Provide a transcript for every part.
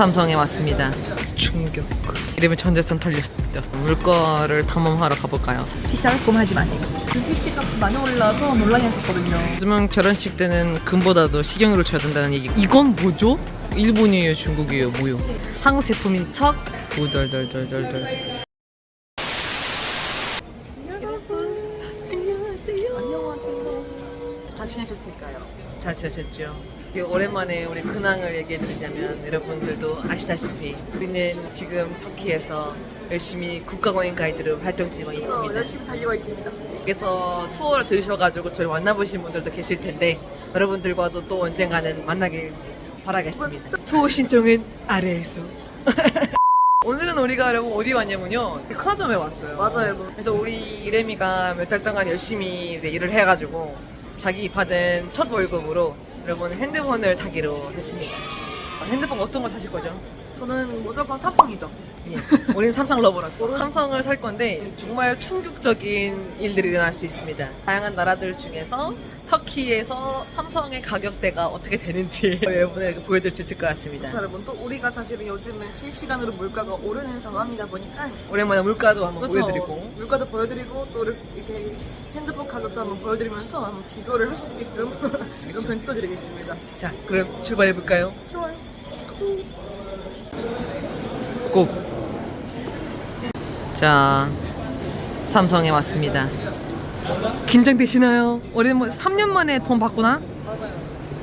삼성에 왔습니다. 충격. 이름이 전재선 털렸습니다. 물가를 탐험하러 가볼까요? 비쌀 고민하지 마세요. 뷰티 값이 많이 올라서 논란이 했었거든요. 요즘은 결혼식 때는 금보다도 식용유를 줘야 된다는 얘기. 이건 뭐죠? 일본이에요, 중국이에요, 뭐요? 한국 제품인 척. 오덜덜덜덜덜. 안녕하세요. 잘 지내셨을까요? 잘 지내셨죠? 이게 오랜만에 우리 근황을 얘기해드리자면 여러분들도 아시다시피 우리는 지금 터키에서 열심히 국가공인 가이드로 활동 중에 어, 있습니다. 열심히 달리고 있습니다. 그래서 투어를 들으셔가지고 저를 만나보신 분들도 계실 텐데 여러분들과도 또 언젠가는 만나길 바라겠습니다. 투어 신청은 아래에서. 오늘은 우리가 여러분 어디 왔냐면요. 백화점에 왔어요. 맞아요, 여러분. 그래서 우리 이래미가 몇 달 동안 열심히 이제 일을 해가지고 자기 받은 첫 월급으로 여러분 핸드폰을 타기로 했습니다. 어, 핸드폰 어떤 거 사실 거죠? 저는 무조건 삼성이죠. 예. 우리는 삼성 러버라서 삼성을 살 건데 정말 충격적인 일들이 일어날 수 있습니다. 다양한 나라들 중에서 터키에서 삼성의 가격대가 어떻게 되는지 여러분에게 보여드릴 수 있을 것 같습니다. 자, 여러분 또 우리가 사실은 요즘은 실시간으로 물가가 오르는 상황이다 보니까 오랜만에 물가도 한번 그렇죠. 보여드리고 물가도 보여드리고 또 이렇게 핸드폰 가격도 한번 보여드리면서 한번 비교를 할 수 있게끔 영상 찍어드리겠습니다. 자 그럼 출발해 볼까요? 좋아요. 고! 자 삼성에 왔습니다. 긴장되시나요? 오랜만 3년 만에 돈 받구나? 맞아요.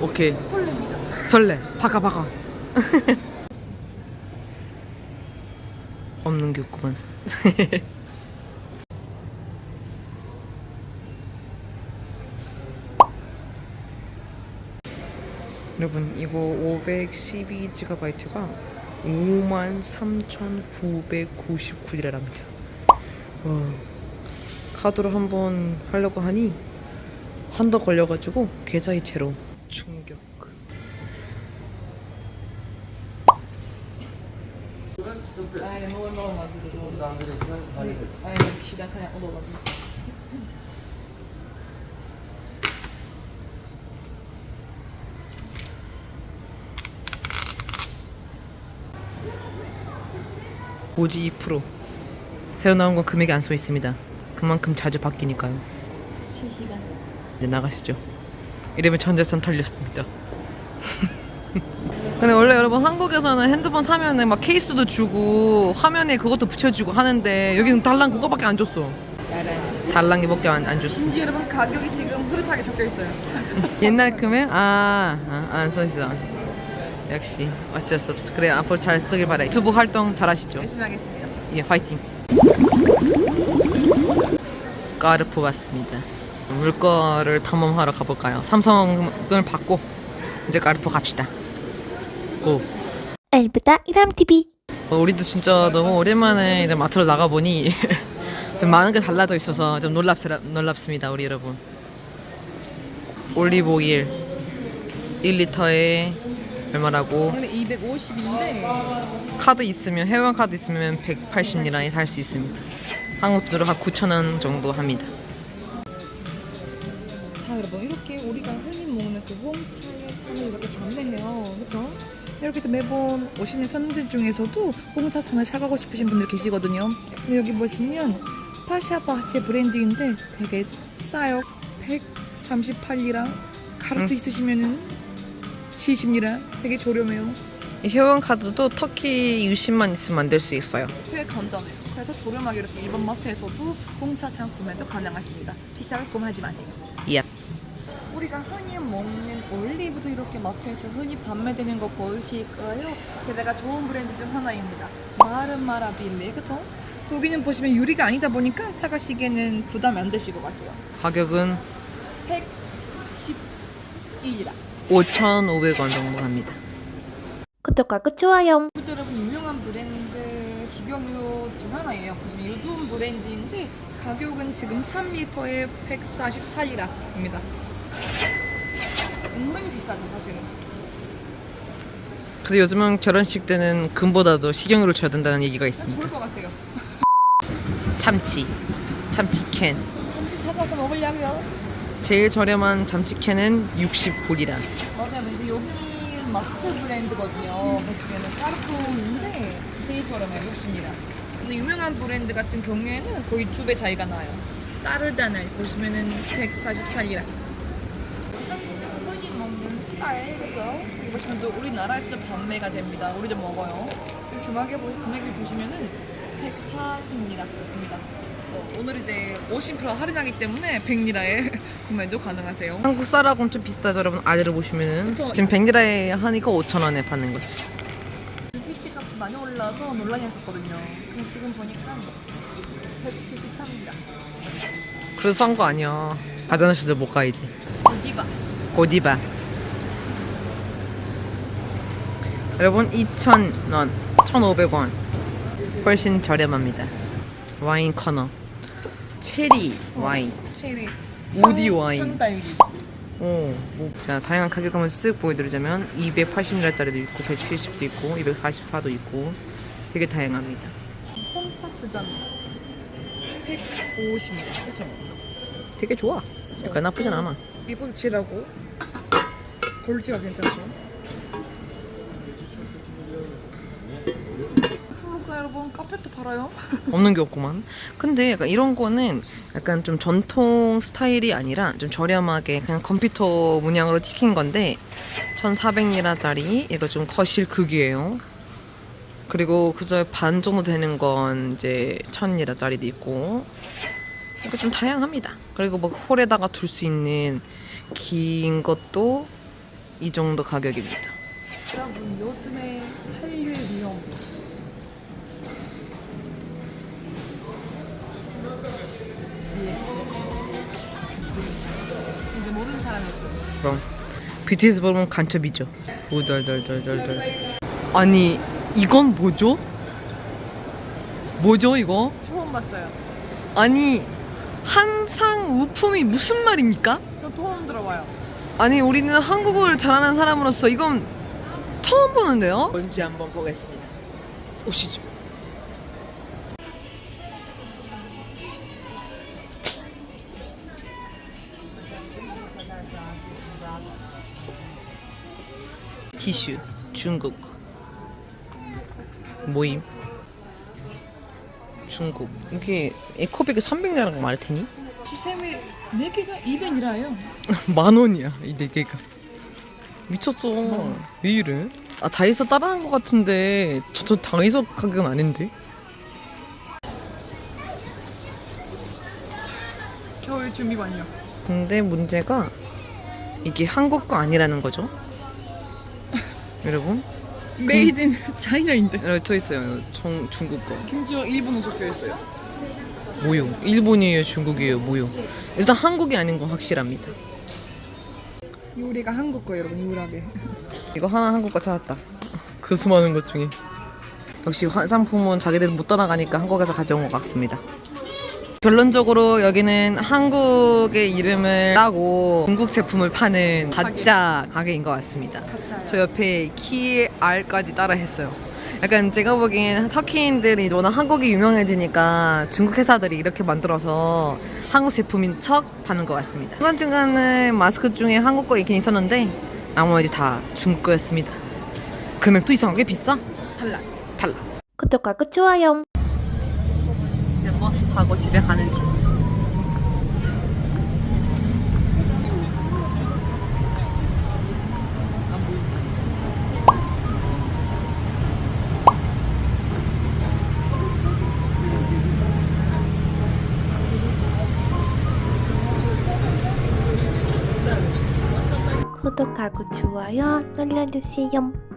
오케이 설렙니다. 설레 바가 바가 없는 게 없구만 여러분 이거 512GB가 53,999이랍니다 와 카드로 한번 하려고 하니 한 더 걸려가지고 계좌 이체로 충격 Aynen o normal bir durum. Aynen kişiden kaynaklı da olabilir. 오지 2% 새로 나온 건 금액이 안 써 있습니다. 그만큼 자주 바뀌니까요. 실시간. 이제 나가시죠. 이름이 전재선 털렸습니다. 근데 원래 여러분 한국에서는 핸드폰 사면은 막 케이스도 주고 화면에 그것도 붙여주고 하는데 여기는 달랑 그거밖에 안 줬어. 짜란. 달랑 게밖에 안, 안 줬어. 심지어 여러분 가격이 지금 흐릿하게 적혀 있어요. 옛날 금액? 아, 아, 안 써있어. 역시 어쩔 수 없어. 그래 앞으로 잘 쓰길 바래. 유튜브 활동 잘 하시죠. 열심히 하겠습니다. 예, 파이팅. 까르푸 왔습니다. 물거를 탐험하러 가볼까요? 삼성을 받고 이제 까르푸 갑시다. 고. 엘브다 이람TV 어, 우리도 진짜 너무 오랜만에 이제 마트로 나가 보니 좀 많은 게 달라져 있어서 좀 놀랍스라, 놀랍습니다, 우리 여러분. 올리브 오일 1리터에 얼마라고? 원래 250인데 카드 있으면 회원 카드 있으면 180리라에 살 수 있습니다. 한국 돈으로 한 9천 원 정도 합니다. 자 여러분 이렇게 우리가 흔히 먹는 그 홍차의 찬을 이렇게 판매해요. 그렇죠? 이렇게 또 매번 오시는 손님들 중에서도 홍차 찬을 사가고 싶으신 분들 계시거든요. 근데 여기 보시면 파샤바제 브랜드인데 되게 싸요. 138리라 카르트 있으시면은 70리라 되게 저렴해요 이 회원 카드도 터키 유심만 있으면 만들 수 있어요. 되게 간단해요 그래서 저렴하게 이렇게 일반 마트에서도 찬 구매도 가능하십니다 비쌀 고민하지 마세요 예. 우리가 흔히 먹는 올리브도 이렇게 마트에서 흔히 판매되는 거 보실 거예요. 게다가 좋은 브랜드 중 하나입니다. 마르마라빌레 그쵸? 여기는 보시면 유리가 아니다 보니까 사가시기에는 부담이 안 되실 것 같아요. 가격은 112이라. 5,500원 정도 합니다. 구독과 좋아요 이것도 여러분 유명한 브랜드 식용유 중 하나예요. 보시면 유둔 브랜드인데 가격은 지금 3리터에 144리라입니다. 은근히 비싸죠 사실은. 그래서 요즘은 결혼식 때는 금보다도 식용유를 줘야 된다는 얘기가 좋을 있습니다. 것 같아요. 참치, 참치 캔. 참치 사가서 먹으려고요. 제일 저렴한 참치 캔은 69리라. 맞아요. 이제 여기 마트 브랜드거든요. 보시면은 까르푸인데 제일 저렴해요. 60이라. 근데 유명한 브랜드 같은 경우에는 거의 두 배 차이가 나요. 따르다날 보시면은 144리라. 한국에서 흔히 먹는 쌀, 그죠? 여기 보시면 또 우리나라에서도 판매가 됩니다. 우리도 먹어요. 지금 금액을 보시면은 140리라입니다. 오늘 이제 50% 할인하기 때문에 100리라에 구매도 가능하세요. 한국 쌀하고는 좀 비슷하죠 여러분 아래를 보시면은 그쵸. 지금 100리라에 하니까 5,000원에 파는 거지 뷰티 값이 많이 올라서 논란이 했었거든요. 근데 지금 보니까 173입니다. 그래도 싼거 아니야 화장실도 못 가 이제 어디봐? 고디바 여러분 2,000원 1,500원 훨씬 저렴합니다 와인 커너 체리 와인 체리. 우디 와인. 산딸기. 오, 뭐, 자 다양한 가격 한번 쓱 보여드리자면 280리라짜리도 있고 170도 있고 244도 있고 되게 다양합니다 홍차 주전자. 150입니다. 그렇죠? 되게 좋아 약간 나쁘진 않아 이분치라고 퀄리티가 괜찮죠? 여러분 카페트 팔아요? 없는 게 없구만. 근데 약간 이런 거는 약간 좀 전통 스타일이 아니라 좀 저렴하게 그냥 컴퓨터 문양으로 찍힌 건데 1,400리라짜리 이거 좀 거실 극이에요. 그리고 그저 반 정도 되는 건 이제 1,000리라짜리도 있고 그러니까 좀 다양합니다. 그리고 뭐 홀에다가 둘 수 있는 긴 것도 이 정도 가격입니다. 여러분 요즘에 한류 미용 이제 모르는 사람이 없어요. 그럼 BTS 보면 간첩이죠. 오덜덜덜덜덜. 아니 이건 뭐죠? 뭐죠 이거? 처음 봤어요. 아니 한상 우품이 무슨 말입니까? 저 처음 들어봐요. 아니 우리는 한국어를 잘하는 사람으로서 이건 처음 보는데요? 뭔지 한번 보겠습니다. 오시죠. 티슈 중국. 모임. 중국. 이게 에코백이 300나라고 말할 테니? 티셈이 4개가 200이라요. 만 원이야 이네 개가. 미쳤어. 왜 이래? 아 다이소 따라한 것 같은데 저도 다이소 가격은 아닌데? 겨울 준비관이요. 근데 문제가 이게 한국 거 아니라는 거죠 여러분? 메이드 인 차이나인데. 여기 써 있어요. 정, 중국 거. 심지어 일본어 적혀 있어요. 뭐요 일본이에요 중국이에요 뭐요 일단 한국이 아닌 건 확실합니다. 요리가 한국 거 여러분 유일하게. 이거 하나 한국 거 찾았다. 그 수많은 것 중에. 역시 화장품은 자기들 못 따라가니까 한국에서 가져온 것 같습니다 결론적으로 여기는 한국의 이름을 따고 중국 제품을 파는 가짜 가게인 것 같습니다 가짜요. 저 옆에 키 R까지 따라 했어요 약간 제가 보기엔 터키인들이 워낙 한국이 유명해지니까 중국 회사들이 이렇게 만들어서 한국 제품인 척 파는 것 같습니다 중간중간에 마스크 중에 한국 거 있긴 있었는데 나머지 다 중국 거였습니다 금액도 이상하게 비싸 달라. 달라 구독과 그 좋아요. 버스 타고 집에 가는 중 구독하고 좋아요 눌러주세요.